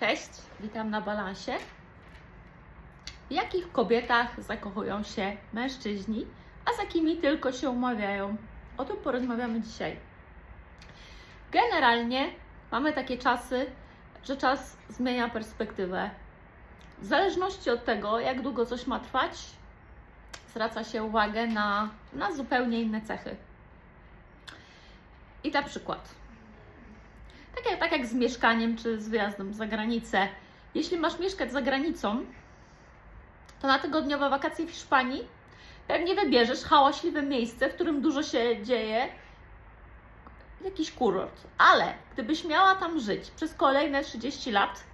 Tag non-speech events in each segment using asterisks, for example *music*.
Cześć, witam na balansie. W jakich kobietach zakochują się mężczyźni, a z jakimi tylko się umawiają? O tym porozmawiamy dzisiaj. Generalnie mamy takie czasy, że czas zmienia perspektywę. W zależności od tego, jak długo coś ma trwać, zwraca się uwagę na, na zupełnie inne cechy. I na przykład, tak jak, tak jak z mieszkaniem czy z wyjazdem za granicę. Jeśli masz mieszkać za granicą, to na tygodniowe wakacje w Hiszpanii pewnie wybierzesz hałaśliwe miejsce, w którym dużo się dzieje, jakiś kurort. Ale gdybyś miała tam żyć przez kolejne 30 lat,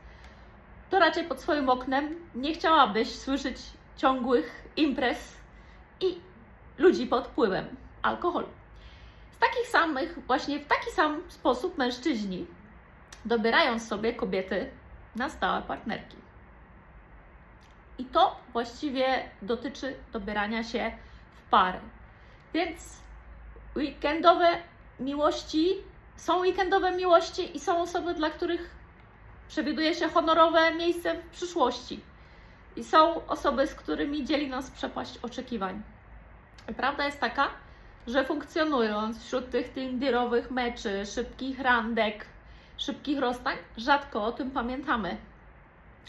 to raczej pod swoim oknem nie chciałabyś słyszeć ciągłych imprez i ludzi pod wpływem alkoholu. Z takich samych, właśnie w taki sam sposób mężczyźni dobierają sobie kobiety na stałe partnerki. I to właściwie dotyczy dobierania się w pary. Więc weekendowe miłości są weekendowe miłości i są osoby, dla których przewiduje się honorowe miejsce w przyszłości. I są osoby, z którymi dzieli nas przepaść oczekiwań. I prawda jest taka, że funkcjonując wśród tych tinderowych meczy, szybkich randek, szybkich rozstań, rzadko o tym pamiętamy.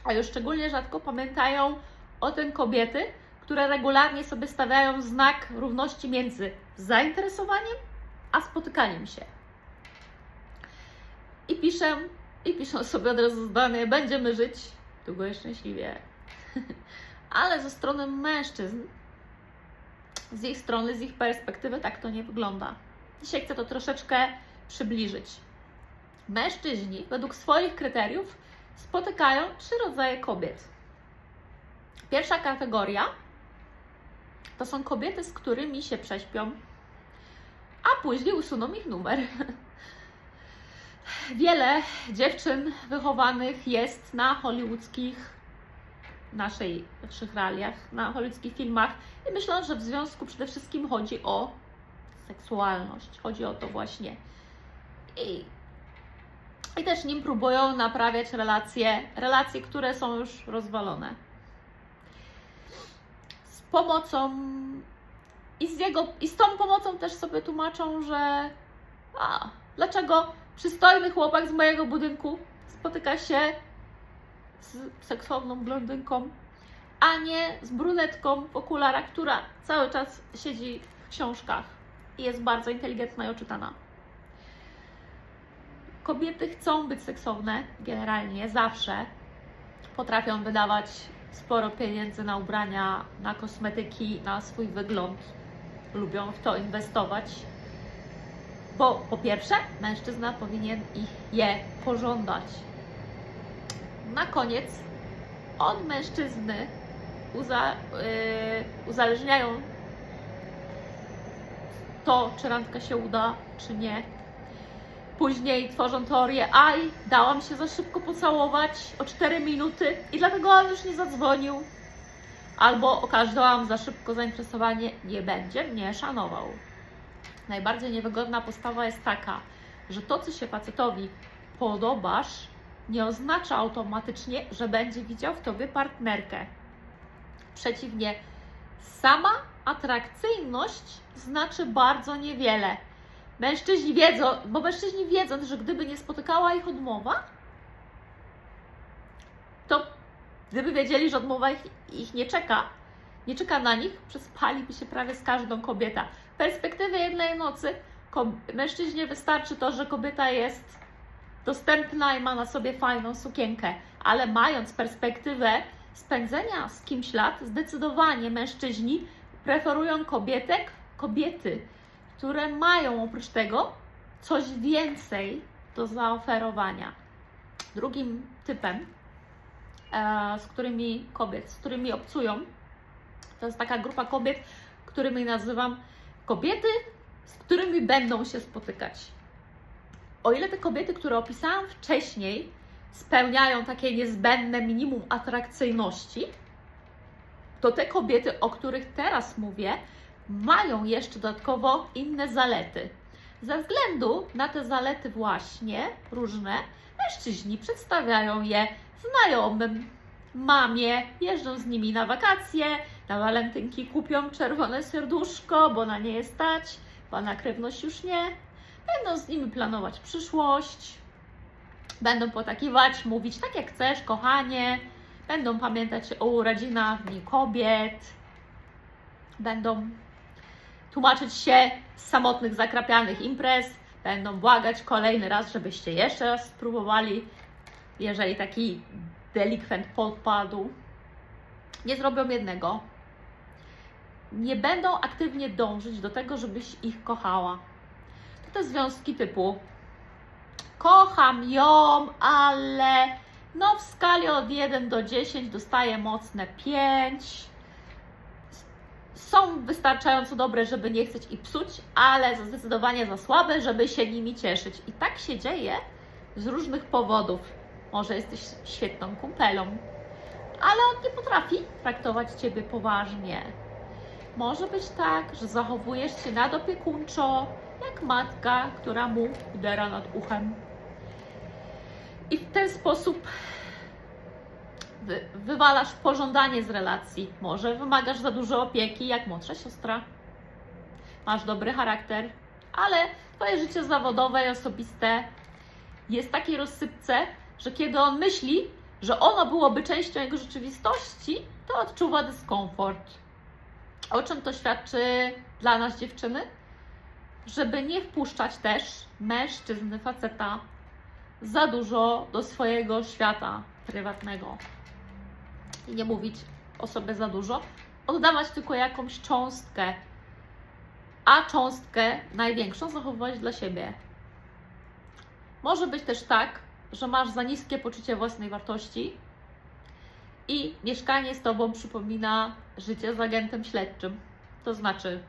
A już szczególnie rzadko pamiętają o tym kobiety, które regularnie sobie stawiają znak równości między zainteresowaniem a spotykaniem się. I piszę, i piszą sobie od razu zdanie, będziemy żyć długo i szczęśliwie. *laughs* Ale ze strony mężczyzn z ich strony, z ich perspektywy tak to nie wygląda. Dzisiaj chcę to troszeczkę przybliżyć. Mężczyźni według swoich kryteriów spotykają trzy rodzaje kobiet. Pierwsza kategoria to są kobiety, z którymi się prześpią, a później usuną ich numer. *laughs* Wiele dziewczyn wychowanych jest na hollywoodzkich naszej, naszych realiach, na hollywoodzkich filmach i myślę, że w związku przede wszystkim chodzi o seksualność. Chodzi o to właśnie. I, I też nim próbują naprawiać relacje, relacje, które są już rozwalone. Z pomocą i z, jego, i z tą pomocą też sobie tłumaczą, że a, dlaczego przystojny chłopak z mojego budynku spotyka się z seksowną blondynką, a nie z brunetką w okularach, która cały czas siedzi w książkach i jest bardzo inteligentna i oczytana. Kobiety chcą być seksowne generalnie, zawsze. Potrafią wydawać sporo pieniędzy na ubrania, na kosmetyki, na swój wygląd. Lubią w to inwestować, bo po pierwsze, mężczyzna powinien ich je pożądać. Na koniec od mężczyzny uza, yy, uzależniają to, czy randka się uda, czy nie. Później tworzą teorię, aj, dałam się za szybko pocałować o 4 minuty i dlatego on już nie zadzwonił. Albo okazałam za szybko zainteresowanie, nie będzie mnie szanował. Najbardziej niewygodna postawa jest taka, że to, co się facetowi podobasz, nie oznacza automatycznie, że będzie widział w tobie partnerkę. Przeciwnie, sama atrakcyjność znaczy bardzo niewiele. Mężczyźni wiedzą, bo mężczyźni wiedzą, że gdyby nie spotykała ich odmowa, to gdyby wiedzieli, że odmowa ich, ich nie czeka, nie czeka na nich, przespaliby się prawie z każdą kobietą. W perspektywie jednej nocy mężczyźnie wystarczy to, że kobieta jest dostępna i ma na sobie fajną sukienkę, ale mając perspektywę spędzenia z kimś lat, zdecydowanie mężczyźni preferują kobietek, kobiety, które mają oprócz tego coś więcej do zaoferowania. Drugim typem, e, z którymi kobiet, z którymi obcują, to jest taka grupa kobiet, którymi nazywam kobiety, z którymi będą się spotykać o ile te kobiety, które opisałam wcześniej, spełniają takie niezbędne minimum atrakcyjności, to te kobiety, o których teraz mówię, mają jeszcze dodatkowo inne zalety. Ze względu na te zalety, właśnie różne, mężczyźni przedstawiają je znajomym, mamie, jeżdżą z nimi na wakacje, na walentynki kupią czerwone serduszko, bo na nie jest stać, bo na krewność już nie. Będą z nimi planować przyszłość, będą potakiwać, mówić tak jak chcesz, kochanie, będą pamiętać o urodzinach Dni Kobiet, będą tłumaczyć się z samotnych, zakrapianych imprez, będą błagać kolejny raz, żebyście jeszcze raz spróbowali, jeżeli taki delikwent podpadł. Nie zrobią jednego. Nie będą aktywnie dążyć do tego, żebyś ich kochała. Te związki typu kocham ją, ale no w skali od 1 do 10 dostaję mocne 5. Są wystarczająco dobre, żeby nie chcieć i psuć, ale zdecydowanie za słabe, żeby się nimi cieszyć. I tak się dzieje z różnych powodów. Może jesteś świetną kumpelą, ale on nie potrafi traktować Ciebie poważnie. Może być tak, że zachowujesz się nadopiekuńczo, jak matka, która mu udera nad uchem. I w ten sposób wy, wywalasz pożądanie z relacji. Może wymagasz za dużo opieki, jak młodsza siostra. Masz dobry charakter, ale Twoje życie zawodowe i osobiste jest takiej rozsypce, że kiedy on myśli, że ono byłoby częścią jego rzeczywistości, to odczuwa dyskomfort. O czym to świadczy dla nas dziewczyny? Żeby nie wpuszczać też mężczyzny, faceta za dużo do swojego świata prywatnego. I nie mówić o sobie za dużo, oddawać tylko jakąś cząstkę, a cząstkę największą zachowywać dla siebie. Może być też tak, że masz za niskie poczucie własnej wartości i mieszkanie z tobą przypomina życie z agentem śledczym. To znaczy,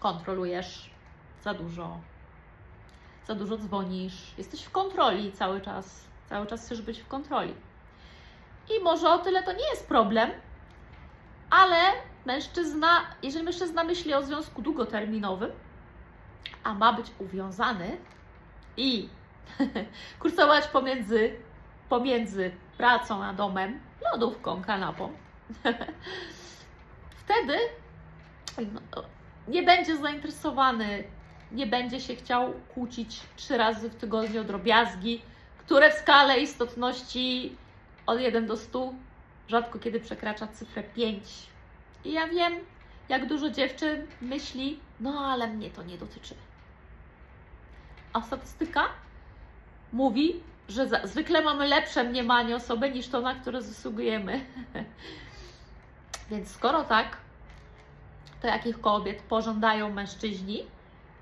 kontrolujesz za dużo, za dużo dzwonisz, jesteś w kontroli cały czas, cały czas chcesz być w kontroli. I może o tyle to nie jest problem, ale mężczyzna, jeżeli mężczyzna myśli o związku długoterminowym, a ma być uwiązany i *laughs* kursować pomiędzy, pomiędzy pracą a domem, lodówką, kanapą, *laughs* wtedy no, nie będzie zainteresowany, nie będzie się chciał kłócić trzy razy w tygodniu o drobiazgi, które w skale istotności od 1 do 100 rzadko kiedy przekracza cyfrę 5. I ja wiem, jak dużo dziewczyn myśli, no ale mnie to nie dotyczy. A statystyka mówi, że zwykle mamy lepsze mniemanie osoby niż to, na które zasługujemy. *laughs* Więc skoro tak, to jakich kobiet pożądają mężczyźni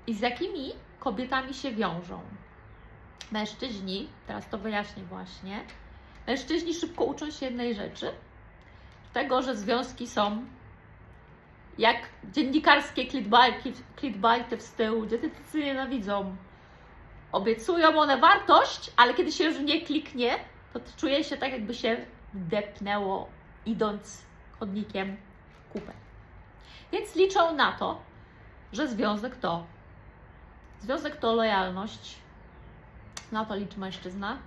i z jakimi kobietami się wiążą? Mężczyźni, teraz to wyjaśnię właśnie, mężczyźni szybko uczą się jednej rzeczy, tego, że związki są jak dziennikarskie clickbaity, clickbaity w stylu, gdzie ty nienawidzą. Obiecują one wartość, ale kiedy się już nie kliknie, to czuje się tak, jakby się depnęło, idąc chodnikiem kupę. Więc liczą na to, że związek to. Związek to lojalność. Na to liczy mężczyzna.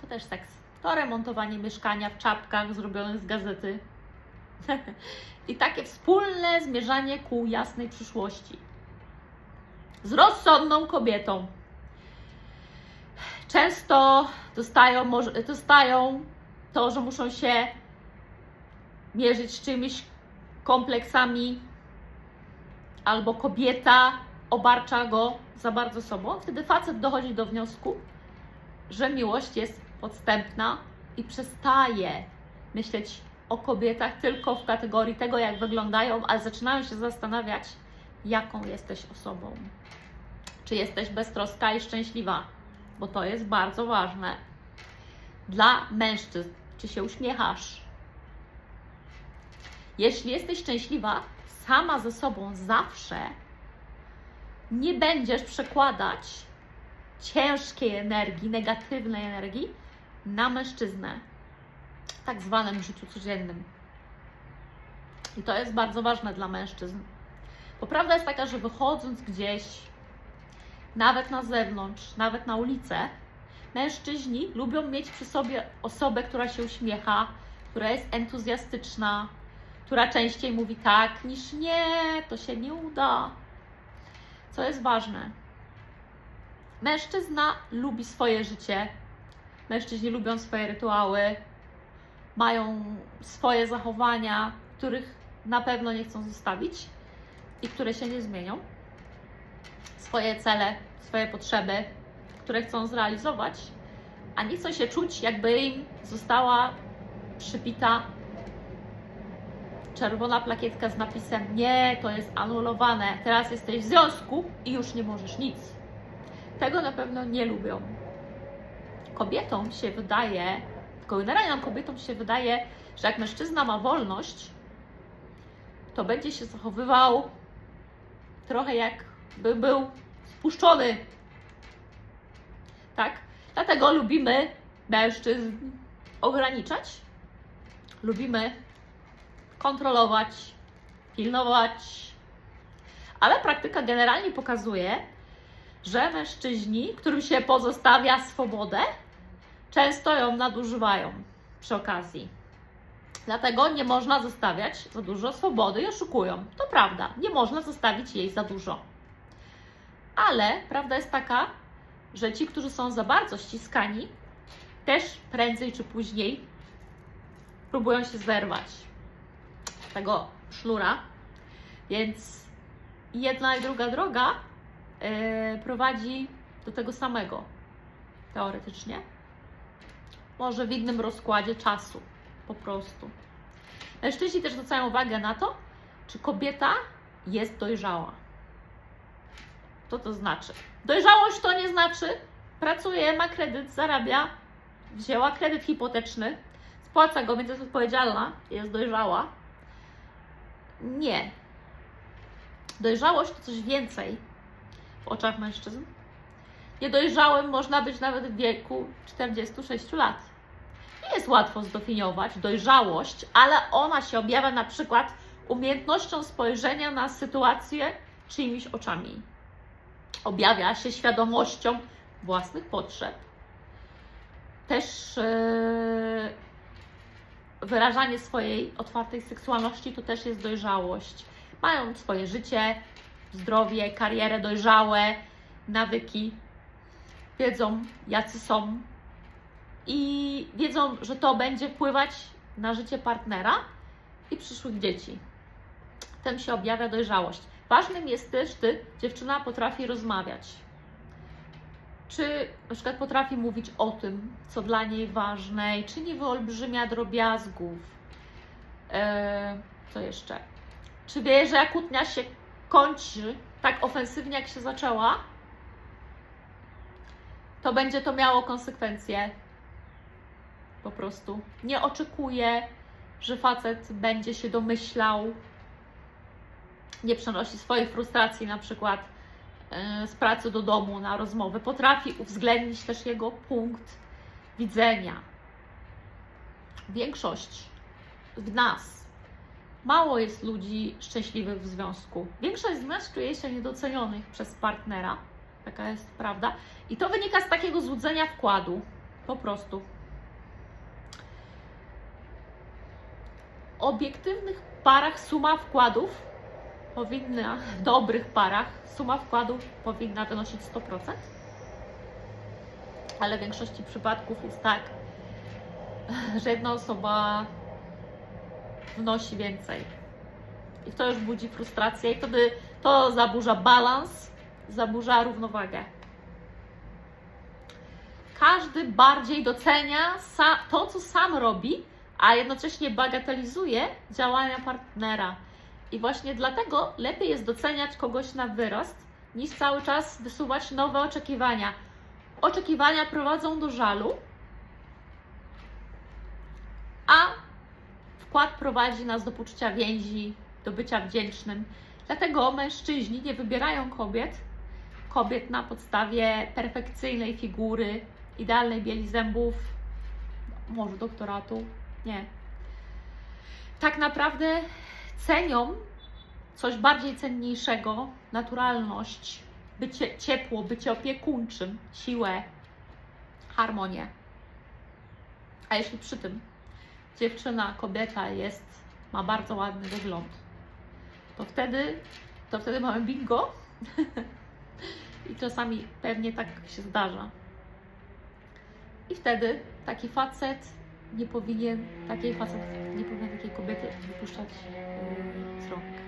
To też seks. To remontowanie mieszkania w czapkach zrobionych z gazety. *laughs* I takie wspólne zmierzanie ku jasnej przyszłości. Z rozsądną kobietą. Często dostają, dostają to, że muszą się mierzyć z czymś kompleksami, albo kobieta obarcza go za bardzo sobą. Wtedy facet dochodzi do wniosku, że miłość jest podstępna i przestaje myśleć o kobietach tylko w kategorii tego, jak wyglądają, ale zaczynają się zastanawiać, jaką jesteś osobą. Czy jesteś beztroska i szczęśliwa? Bo to jest bardzo ważne. Dla mężczyzn, czy się uśmiechasz? Jeśli jesteś szczęśliwa sama ze sobą zawsze, nie będziesz przekładać ciężkiej energii, negatywnej energii na mężczyznę w tak zwanym życiu codziennym. I to jest bardzo ważne dla mężczyzn. Bo prawda jest taka, że wychodząc gdzieś, nawet na zewnątrz, nawet na ulicę, Mężczyźni lubią mieć przy sobie osobę, która się uśmiecha, która jest entuzjastyczna, która częściej mówi tak niż nie, to się nie uda. Co jest ważne? Mężczyzna lubi swoje życie. Mężczyźni lubią swoje rytuały, mają swoje zachowania, których na pewno nie chcą zostawić i które się nie zmienią. Swoje cele, swoje potrzeby, które chcą zrealizować, a nie chcą się czuć, jakby im została przypita czerwona plakietka z napisem nie, to jest anulowane, teraz jesteś w związku i już nie możesz nic. Tego na pewno nie lubią. Kobietom się wydaje, generalnie nam kobietom się wydaje, że jak mężczyzna ma wolność, to będzie się zachowywał trochę jakby był spuszczony. Tak? Dlatego lubimy mężczyzn ograniczać, lubimy kontrolować, pilnować. Ale praktyka generalnie pokazuje, że mężczyźni, którym się pozostawia swobodę, często ją nadużywają przy okazji. Dlatego nie można zostawiać za dużo swobody i oszukują. To prawda, nie można zostawić jej za dużo. Ale prawda jest taka, że ci, którzy są za bardzo ściskani, też prędzej czy później próbują się zerwać tego sznura. Więc jedna i druga droga yy, prowadzi do tego samego, teoretycznie. Może w innym rozkładzie czasu, po prostu. Mężczyźni też zwracają uwagę na to, czy kobieta jest dojrzała. Co to znaczy? Dojrzałość to nie znaczy, pracuje, ma kredyt, zarabia, wzięła kredyt hipoteczny, spłaca go, więc jest odpowiedzialna, jest dojrzała. Nie. Dojrzałość to coś więcej w oczach mężczyzn. Niedojrzałym można być nawet w wieku 46 lat. Nie jest łatwo zdefiniować dojrzałość, ale ona się objawia na przykład umiejętnością spojrzenia na sytuację czyimiś oczami. Objawia się świadomością własnych potrzeb. Też yy, wyrażanie swojej otwartej seksualności to też jest dojrzałość. Mają swoje życie, zdrowie, karierę dojrzałe, nawyki, wiedzą jacy są i wiedzą, że to będzie wpływać na życie partnera i przyszłych dzieci. Tym się objawia dojrzałość. Ważnym jest też, czy dziewczyna potrafi rozmawiać. Czy na przykład potrafi mówić o tym, co dla niej ważne, i czy nie wyolbrzymia drobiazgów. Eee, co jeszcze? Czy wie, że jak kłótnia się kończy tak ofensywnie, jak się zaczęła, to będzie to miało konsekwencje. Po prostu. Nie oczekuje, że facet będzie się domyślał, nie przenosi swojej frustracji na przykład e, z pracy do domu na rozmowę. Potrafi uwzględnić też jego punkt widzenia. Większość w nas mało jest ludzi szczęśliwych w związku. Większość z nas czuje się niedocenionych przez partnera. Taka jest prawda. I to wynika z takiego złudzenia wkładu. Po prostu. Obiektywnych parach suma wkładów powinna, w dobrych parach, suma wkładów powinna wynosić 100%. Ale w większości przypadków jest tak, że jedna osoba wnosi więcej. I to już budzi frustrację, i wtedy to zaburza balans, zaburza równowagę. Każdy bardziej docenia to, co sam robi, a jednocześnie bagatelizuje działania partnera. I właśnie dlatego lepiej jest doceniać kogoś na wyrost, niż cały czas wysuwać nowe oczekiwania. Oczekiwania prowadzą do żalu, a wkład prowadzi nas do poczucia więzi, do bycia wdzięcznym. Dlatego mężczyźni nie wybierają kobiet, kobiet na podstawie perfekcyjnej figury, idealnej bieli zębów, może doktoratu. Nie. Tak naprawdę cenią coś bardziej cenniejszego, naturalność, bycie ciepło, bycie opiekuńczym, siłę, harmonię. A jeśli przy tym dziewczyna, kobieta jest, ma bardzo ładny wygląd, to wtedy, to wtedy mamy bingo. *laughs* I czasami pewnie tak się zdarza. I wtedy taki facet nie powinien, takiej facet nie powinien takiej kobiety wypuszczać yy, z rąk.